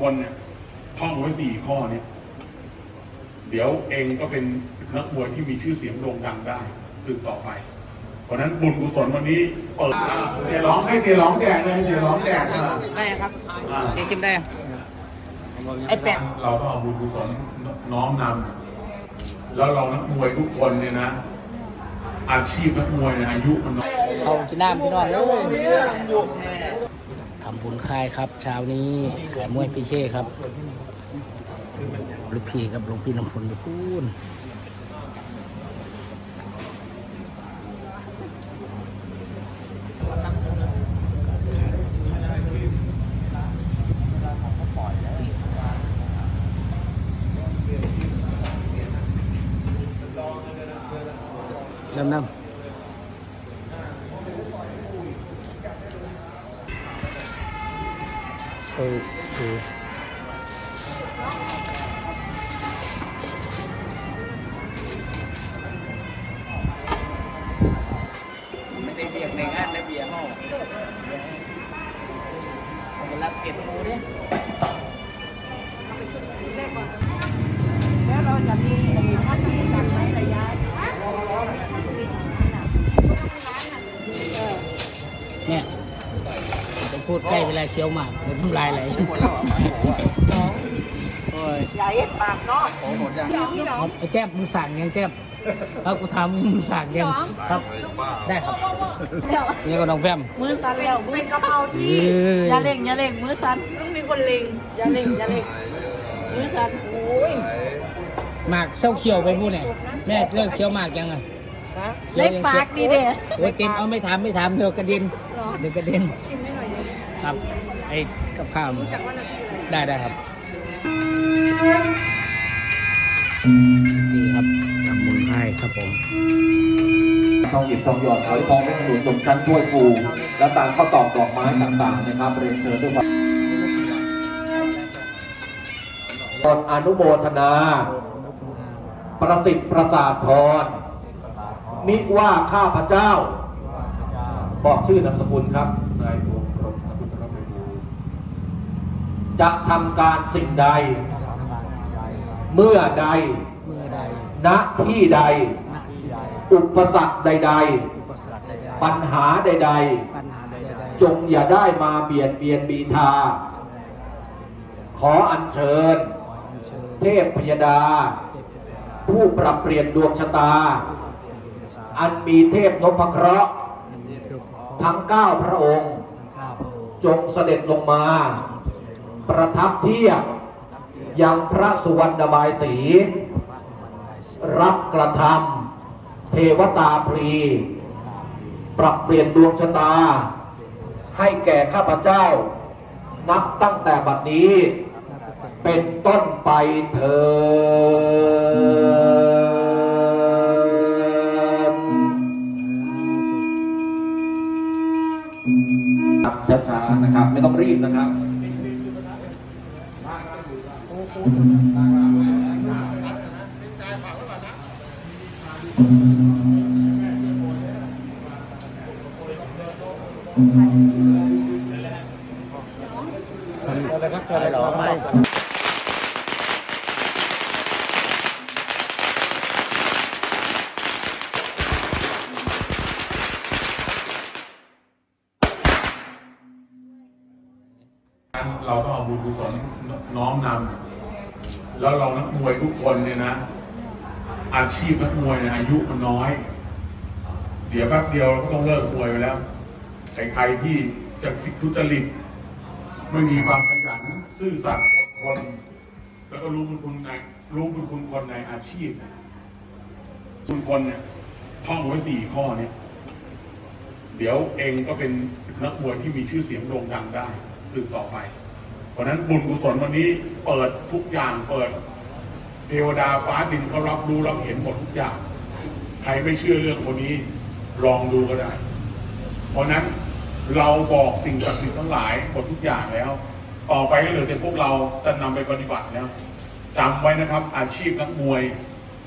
คนเนี่ยท่องไว้สี่ข้อเนี่ยเดี๋ยวเองก็เป็นนักมวยที่มีชื่อเสียงโด่งดังได้สืบต่อไป เพราะฉะนั้นบุญกุศลวันนี้เปิดเสียร้องให้เสียร้องแจกเลยให้เสียร้องแจกอะได้ครับอ่าเช็คคลิปได้ครับไอ้แปะเราก็เอาบุญกุศลน้อมนำแล้วเรานักมวยทุกคนเนี่ยนะ อาชีพนักมวยเนี่ยอายุมันน้อยเขากินน้ำพี่น้อง ทำบุญค่ายครับ เช้านี้ขายมวยพี่เช่ครับลูกพี่ครับลูกพี่น้ำฝนไปพูนน้ำน้ำ เออ พูดใกล้เวลาเคี้ยวหมากผมน้ำลายไหลโอ้ยใหญ่ปากเนาะเอาไอ้แก้มมึงสั่งยังแก้มเอากูทำมึงสั่งยังครับ ได้ครับนี่ก็น้องแพมมือสั่นแล้วมือกะเพราที่เออออย่าเล่งอย่าเล่งมือสั่นต้องมีคนเล่งอย่าเล่งอย่าเล่งมือสั่นโอ้ยหมากเส้าเขียวไปพูดเนี่ยแม่เลิกเคี้ยวหมากยังอะฮะเคี้ยวเล่ยังปากดีเด้เดี๋ยวกินเอาไม่ทำไม่ทำเดี๋ยวกระเด็นเหรอเดี๋ยวกระเด็น ครับไอ้กับข้าวได้ได้ครับนี่ครับทำบุญให้ครับผมทองหยิบทองหยอดขอยทองให้หนุนตรงชั้นถ้วยฟูและต่ามข้าวตอกดอกไม้ต่างๆนะครับเรียนเชิญด้วยความอนุโมทนา ประสิทธิ์ประสาทพรมิว่าข้าพเจ้า บอกชื่อนามสกุลครับ นายดวงกรมทัพุทธรภัยบูรณ์ จะทำการสิ่งใด เมื่อใด เมื่อใดณที่ใด ณที่ใดอุปสรรคใด อุปสรรคใดๆ ปัญหาใดๆปัญหาใดจงอย่าได้มาเบียดเบียนบีทาขออัญเชิญเทพพยดา ผู้ปรับเปลี่ยนดวงชะตา อันมีเทพนพเคราะห์ทั้งเก้าพระองค์ ข้าพระองค์จงเสด็จลงมา ประทับเทียบยังพระสุวรรณบายสี รับกระทำเทวตาพรี ปรับเปลี่ยนดวงชะตา ให้แก่ข้าพเจ้า นับตั้งแต่บัดนี้ เป็นต้นไปเถิดช้าๆนะครับ ไม่ต้องรีบนะครับ เราก็เอาบุญกุศลน้อมนำ แล้วเรานักมวยทุกคนเนี่ยนะ อาชีพนักมวยเนี่ยอายุมันน้อย เดี๋ยวแป๊บเดียวเราก็ต้องเลิกมวยไปแล้วแต่ใครที่จะคิดทุจริตไม่มีความขยันซื่อสัตย์อดทนแล้วก็รู้บุญคุณในรู้บุญคุณคนในอาชีพ คุณคนเนี่ยท่องไว้สี่ข้อเนี่ย เดี๋ยวเองก็เป็นนักมวยที่มีชื่อเสียงโด่งดังได้สืบต่อไป เพราะนั้นบุญกุศลวันนี้เปิดทุกอย่างเปิด เทวดาฟ้าดินเขารับรู้รับเห็นหมดทุกอย่าง ใครไม่เชื่อเรื่องคนนี้ลองดูก็ได้ เพราะนั้นเราบอกสิ่งศักดิ์สิทธิ์ทั้งหลายหมดทุกอย่างแล้ว ต่อไปก็เหลือแต่พวกเราจะนำไปปฏิบัติแล้วจำไว้นะครับ อาชีพนักมวย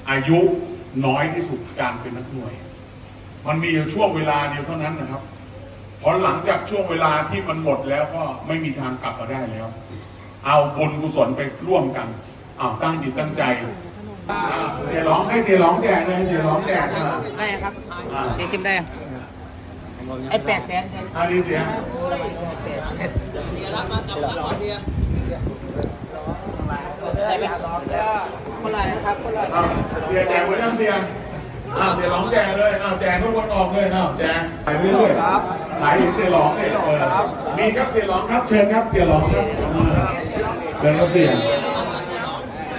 อายุน้อยที่สุดการเป็นนักมวย มันมีอยู่ช่วงเวลาเดียวเท่านั้นนะครับ พอหลังจากช่วงเวลาที่มันหมดแล้วก็ไม่มีทางกลับมาได้แล้ว เอาบุญกุศลไปร่วมกันเอาตั้งจิตตั้งใจอ่าเสียร้องให้เสียร้องแจกเลยให้เสียร้องแจกอ่าได้ครับอ่าเสียคิมได้อะไอ้แปดแสนเนี่ยอันนี้เสียได้ไหมคนละนะครับคนละอ้าวเสียแจกไว้ยังเสียอ้าวเสียร้องแจกเลยอ้าวแจกทุกคนออกเลยอ้าวแจกขายเรื่อยๆ ขายเสียร้องเลยเออมีครับเสียร้องครับเชิญครับเสียร้องครับเชิญครับเสีย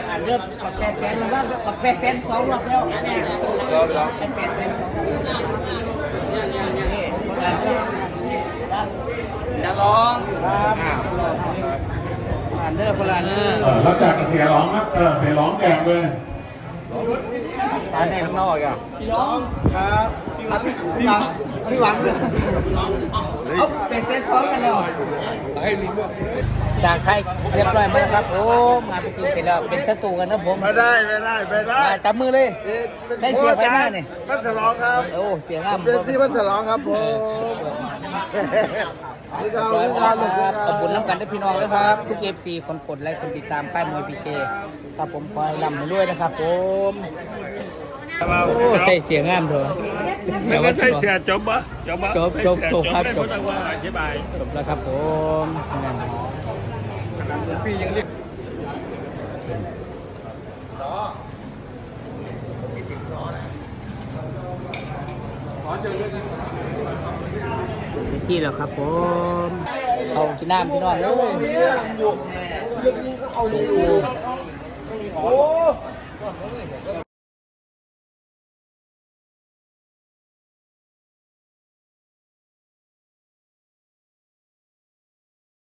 อ่านเรื่องปักแปดแสนแล้วว่าปักแปดแสนสองรอบแล้วเนี่ยไอ้แปดแสนสองจะร้องครับอ่านเรื่องคนละเรื่องเออแล้วจกกับเสียร้องครับเออเสียร้องแจกเลยตาแดงข้างนอกอะพี่น้องครับพี่หวัง พี่หวังเอาเป็นเซตซ้อนกันแล้วจากไทยเรียบร้อยไหมครับผมงานไปกินเสร็จแล้วเป็นศัตรูกันนะผมไม่ได้ไม่ได้ไม่ได้มาจับมือเลยใช้เสียงไปมากนี่มันฉลองครับโอ้เสียงงามเต็มที่มันฉลองครับผมนี่ก็เอาร้อยเรื่องคการัรบลงทุนขอบคุณน้ำกันด้วยพี่น้องด้วยครับ ทุกเอฟซีคนกดไลค์คนติดตามค่ายมวยพีเคครับผมคอยลำมาด้วยนะครับผม โอ้ใส่เสียงงามเถอะไม่ใช่เสียจบปะจบปะจบจบจบครับได้จไม่บต้องว่าอธิบายจบแล้วครับผมนั่นพี่ยังเรียกที่แล้วครับผมเขากินน้ำพี่น้องเลยโอ้